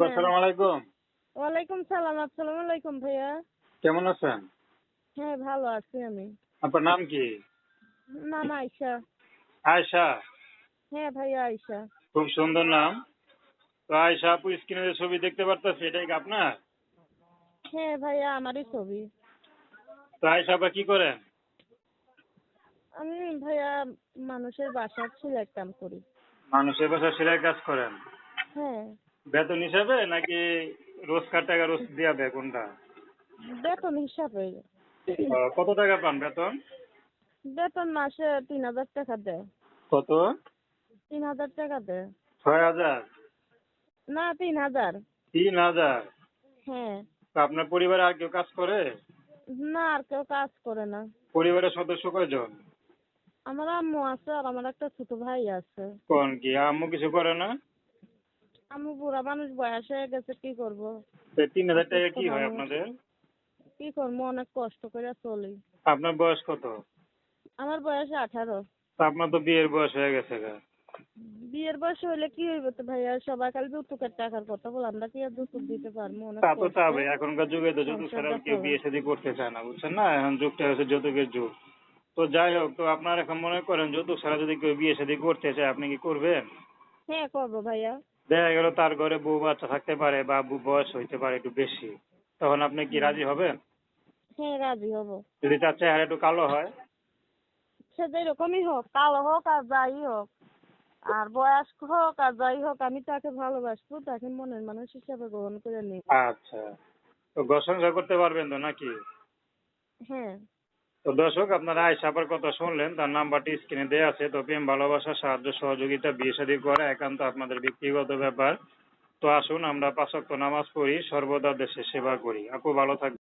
আপা আসসালামু আলাইকুম। ওয়ালাইকুম সালাম আসসালামু আলাইকুম ভাইয়া। কেমন আছেন? হ্যাঁ ভালো আছি আমি। আপনার নাম কি? নাম আয়শা। আয়শা? হ্যাঁ ভাইয়া আয়শা। খুব সুন্দর নাম। তো আয়শা আপু স্ক্রিনে যে ছবি দেখতে পারতেছি এটাই কি আপনার? হ্যাঁ ভাইয়া আমারই ছবি। তো আয়শা আপা কি করেন? আমি ভাইয়া মানুষের বাসার ছেলের কাম করি। মানুষের বাসা সেলাই কাজ করেন? হ্যাঁ। বেতন হিসাবে নাকি রোজকার টাকা রোজ দিয়া দেয় কোনটা? বেতন হিসাবে। কত টাকা পান বেতন? বেতন মাসে তিন হাজার টাকা দেয়। কত? তিন হাজার টাকা দেয়। ছয় হাজার? না তিন হাজার। তিন হাজার? হ্যাঁ। আপনার পরিবারে আর কেউ কাজ করে? না আর কেউ কাজ করে না। পরিবারের সদস্য কয়জন? আমার আম্মু আছে আর আমার একটা ছোট ভাই আছে। কোন কি আম্মু কিছু করে না? আম্মু বুড়া মানুষ বয়স হয়ে গেছে কি করব? তিন হাজার টাকা কি হয় আপনাদের? কি করব অনেক কষ্ট করে চলি। আপনার বয়স কত? আমার বয়স আঠারো। আপনার তো বিয়ের বয়স হয়ে গেছে গা। বিয়ের বয়স হইলে কি হইবে তো ভাইয়া? সবাই খালি যৌতুকের টাকার কথা বল আমরা কি আর যৌতুক দিতে পারব? তা তো কষ্ট। চাবে এখনকার যুগে তো যৌতুক ছাড়া কেউ বিয়ে শাদী করতে চায় না বুঝছেন না? এখন যুগটা হচ্ছে যৌতুকের যুগ। তো যাই হোক তো আপনার এখন মনে করেন যৌতুক ছাড়া যদি কেউ বিয়ে শাদী করতে চায় আপনি কি করবেন? হ্যাঁ করব ভাইয়া। দেখা গেল তার ঘরে বউ বাচ্চা থাকতে পারে বা বউ বয়স হইতে পারে একটু বেশি তখন আপনি কি রাজি হবেন? হ্যাঁ রাজি হব। যদি তার চেহারা একটু কালো হয়? সে যেরকমই হোক কালো হোক আর যাই হোক আর বয়স্ক হোক আর যাই হোক আমি তাকে ভালোবাসবো তাকে মনের মানুষ হিসাবে গ্রহণ করে নিই আচ্ছা তো ঘর করতে পারবেন তো নাকি? হ্যাঁ। তো দর্শক, আপনারা আয় আপার কথা শুনলেন, তার নাম্বারটি স্ক্রিনে দেওয়া আছে, তো প্রেম, ভালোবাসা, সাহায্য, সহযোগিতা, বিয়ে শাদী করা একান্ত আপনাদের ব্যক্তিগত ব্যাপার। তো আসুন, আমরা পাঁচক্ত নামাজ পড়ি, সর্বদা দেশের সেবা করি। আপু, ভালো থাকবেন।